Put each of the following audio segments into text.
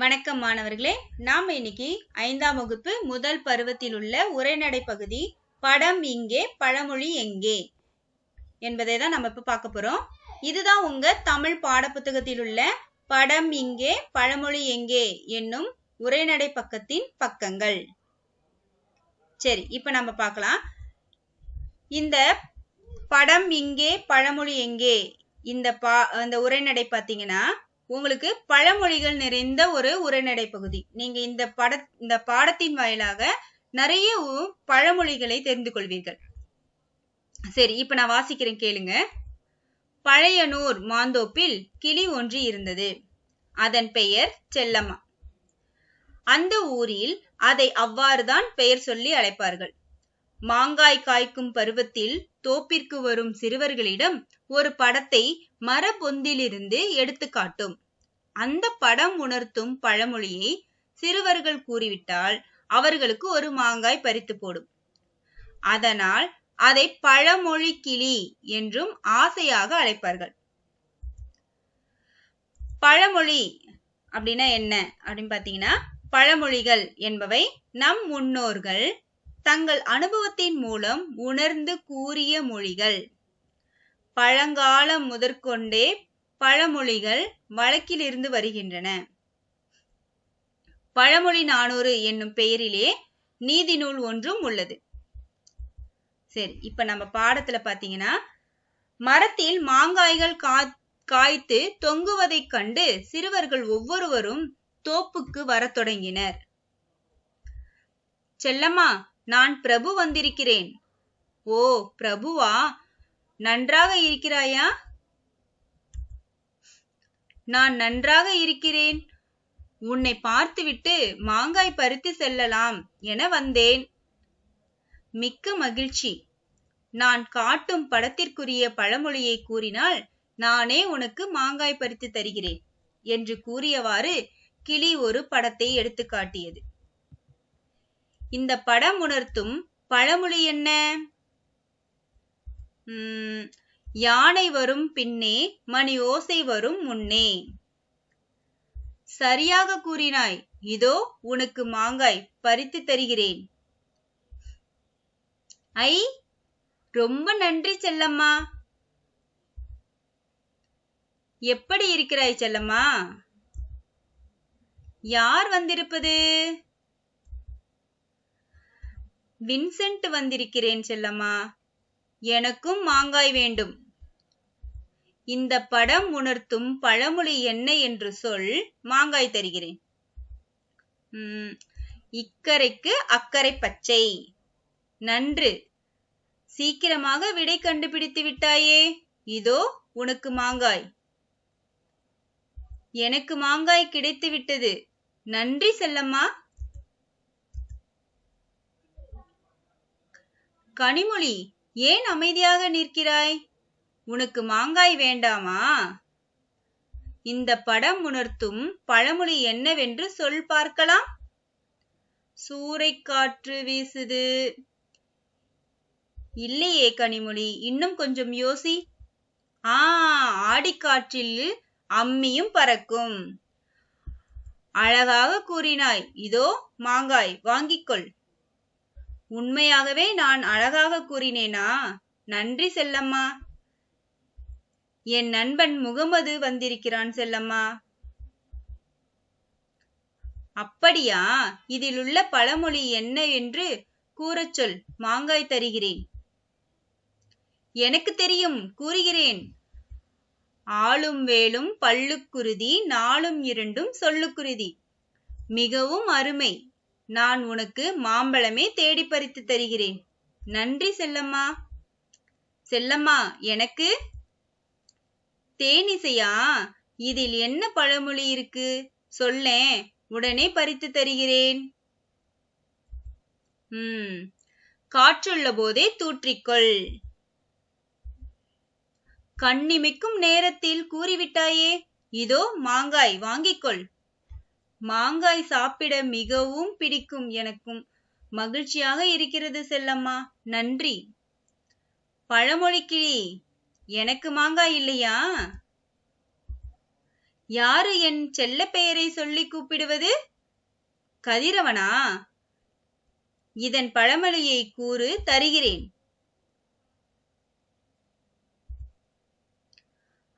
வணக்கம் மாணவர்களே நாம் இன்னைக்கு ஐந்தாம் வகுப்பு முதல் பருவத்தில் உள்ள உரைநடை பகுதி படம் இங்கே பழமொழி எங்கே என்பதை தான் நம்ம இப்போ பார்க்க போறோம். இதுதான் உங்க தமிழ் பாடப்புத்தகத்தில் உள்ள படம் இங்கே பழமொழி எங்கே என்னும் உரைநடை பக்கத்தின் பக்கங்கள். சரி இப்போ நம்ம பார்க்கலாம். இந்த படம் இங்கே பழமொழி எங்கே இந்த பா இந்த உரைநடை பார்த்தீங்கன்னா உங்களுக்கு பழமொழிகள் நிறைந்த ஒரு உரைநடை பகுதி. நீங்க இந்த பட இந்த பாடத்தின் வாயிலாக நிறைய உ- பழமொழிகளை தெரிந்து கொள்வீர்கள். சரி இப்ப நான் வாசிக்கிறேன் கேளுங்க. பழையனூர் மாந்தோப்பில் கிளி ஒன்று இருந்தது. அதன் பெயர் செல்லம்மா. அந்த ஊரில் அதை அவ்வாறுதான் பெயர் சொல்லி அழைப்பார்கள். மாங்காய் காய்க்கும் பருவத்தில் தோப்பிற்கு வரும் சிறுவர்களிடம் ஒரு படத்தை மரபொந்திலிருந்து எடுத்து காட்டும். அந்த படம் உணர்த்தும் பழமொழியை சிறுவர்கள் கூறிவிட்டால் அவர்களுக்கு ஒரு மாங்காய் பறித்து போடும். அதனால் அதை பழமொழி கிளி என்றும் ஆசையாக அழைப்பார்கள். பழமொழி அப்படின்னா என்ன அப்படின்னு பாத்தீங்கன்னா பழமொழிகள் என்பவை நம் முன்னோர்கள் தங்கள் அனுபவத்தின் மூலம் உணர்ந்து கூறிய மொழிகள். பழங்காலம் முதற்கொண்டே பழமொழிகள் வழக்கிலிருந்து வருகின்றன. பழமொழி நானூறு என்னும் பெயரிலே நீதி நூல் ஒன்றும் உள்ளது. சரி இப்ப நம்ம பாடத்துல பாத்தீங்கன்னா மரத்தில் மாங்காய்கள் கா- காய்த்து தொங்குவதைக் கண்டு சிறுவர்கள் ஒவ்வொருவரும் தோப்புக்கு வரத் தொடங்கினர். செல்லம்மா நான் பிரபு வந்திருக்கிறேன். ஓ பிரபுவா? நன்றாக இருக்கிறாயா? நான் நன்றாக இருக்கிறேன். உன்னை பார்த்துவிட்டு மாங்காய் பறித்து செல்லலாம் என வந்தேன். மிக்க மகிழ்ச்சி. நான் காட்டும் படத்திற்குரிய பழமொழியை கூறினால் நானே உனக்கு மாங்காய் பறித்து தருகிறேன் என்று கூறியவாறு கிளி ஒரு படத்தை எடுத்து காட்டியது. இந்த படம் உணர்த்தும் பழமொழி என்ன? உம், யானை வரும் பின்னே மணி ஓசை வரும் முன்னே. சரியாக கூறினாய். இதோ உனக்கு மாங்காய் பறித்து தருகிறேன். ஐ ரொம்ப நன்றி செல்லம்மா. எப்படி இருக்கிறாய் செல்லம்மா? யார் வந்திருப்பது? வின்சென்ட் வந்திருக்கிறேன் செல்லம்மா. எனக்கும் மாங்காய் வேண்டும். இந்த படம் உணர்த்தும் பழமொழி என்ன என்று சொல் மாங்காய் தருகிறேன். உம், இக்கரைக்கு அக்கறை பச்சை. நன்று. சீக்கிரமாக விடை கண்டுபிடித்து விட்டாயே. இதோ உனக்கு மாங்காய். எனக்கு மாங்காய் கிடைத்து விட்டது நன்றி செல்லம்மா. கனிமொழி ஏன் அமைதியாக நிற்கிறாய்? உனக்கு மாங்காய் வேண்டாமா? இந்த படம் உணர்த்தும் பழமொழி என்னவென்று சொல் பார்க்கலாம். சூறைக்காற்று வீசுது. இல்லையே கனிமொழி இன்னும் கொஞ்சம் யோசி. ஆ ஆடிக்காற்றில் அம்மியும் பறக்கும். அழகாக கூறினாய். இதோ மாங்காய் வாங்கிக்கொள். உண்மையாகவே நான் அழகாக கூறினேனா? நன்றி செல்லம்மா. என் நண்பன் முகமது வந்திருக்கிறான் செல்லம்மா. அப்படியா? இதில் உள்ள பழமொழி என்ன என்று கூறச் சொல். மாங்காய் தருகிறேன். எனக்கு தெரியும். கூறுகிறேன். ஆளும் வேலும் பல்லுக்குருதி நாளும் இரண்டும் சொல்லுக்குருதி. மிகவும் அருமை. நான் உனக்கு மாம்பழமே தேடி பறித்து தருகிறேன். நன்றி செல்லம்மா. செல்லம்மா எனக்கு தேனிசையா? இதில் என்ன பழமொழி இருக்கு? சொல்லேன் உடனே பறித்து தருகிறேன். உம் காற்றுள்ள போதே தூற்றிக்கொள். கண்ணிமைக்கும் நேரத்தில் கூறிவிட்டாயே இதோ மாங்காய் வாங்கிக்கொள். மாங்காய் சாப்பிட மிகவும் பிடிக்கும் எனக்கும் மகிழ்ச்சியாக இருக்கிறது செல்லம்மா. நன்றி. பழமொழி எனக்கு மாங்காய் இல்லையா? யாரு என் செல்ல பெயரை சொல்லி கூப்பிடுவது? கதிரவனா? இதன் பழமொழியை கூறு தருகிறேன்.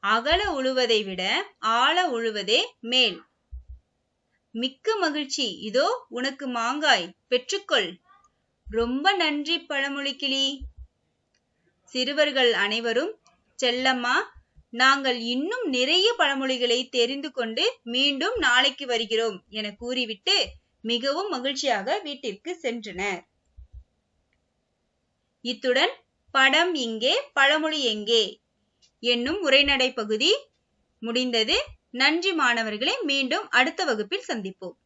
அகல உழுவதை விட ஆழ உழுவதே மேல். மிக்க மகிழ்ச்சி. இதோ உனக்கு மாங்காய். பெற்றுக்கொள். ரொம்ப நன்றி பழமொழி கிளி. சிறுவர்கள் அனைவரும் செல்லம்மா நாங்கள் இன்னும் நிறைய பழமொழிகளை தெரிந்து கொண்டு மீண்டும் நாளைக்கு வருகிறோம் என கூறிவிட்டு மிகவும் மகிழ்ச்சியாக வீட்டிற்கு சென்றனர். இத்துடன் படம் இங்கே பழமொழி எங்கே என்னும் உரைநடை பகுதி முடிந்தது. நன்றி மாணவர்களே மீண்டும் அடுத்த வகுப்பில் சந்திப்போம்.